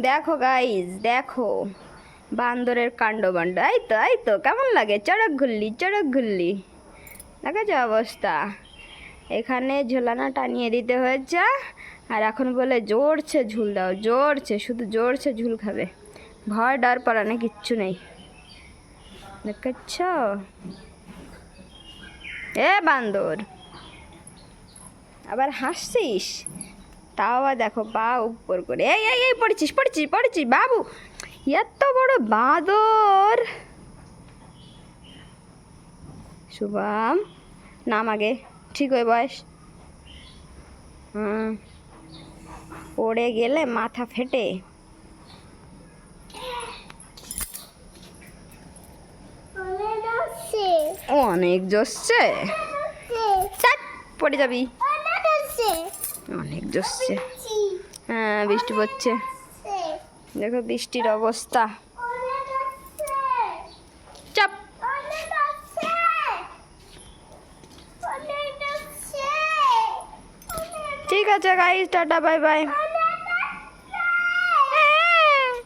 দেখো গাইজ দেখো। বান্দরের কাণ্ড বান্ড এই তো এই তো, কেমন লাগে? চড়ক ঘুরলি চড়ক ঘুরলি। দেখেছ অবস্থা? এখানে ঝোলানা টানিয়ে দিতে হয়েছে, আর এখন বলে জোরছে ঝুল দাও, জোরছে, শুধু জোরছে ঝুল খাবে। ভয়, ডর পারানো কিচ্ছু নেই। দেখেছ? এ বান্দর, আবার হাসছিস? তাও আবার দেখো বা উপর করে। এই এই এই পড়েছিস পড়েছিস পড়েছিস বাবু। এত বড় বাঁদর। শুভম নাম আগে ঠিক হয়ে বয়স। হুম পড়ে গেলে মাথা ফেটে। অনেক জসছে পড়ে যাবি। অনেক জসছে হ্যাঁ বৃষ্টি পড়ছে। দেখো বৃষ্টির অবস্থা। চাপ। ঠিক আছে গাইস টাটা বাই বাই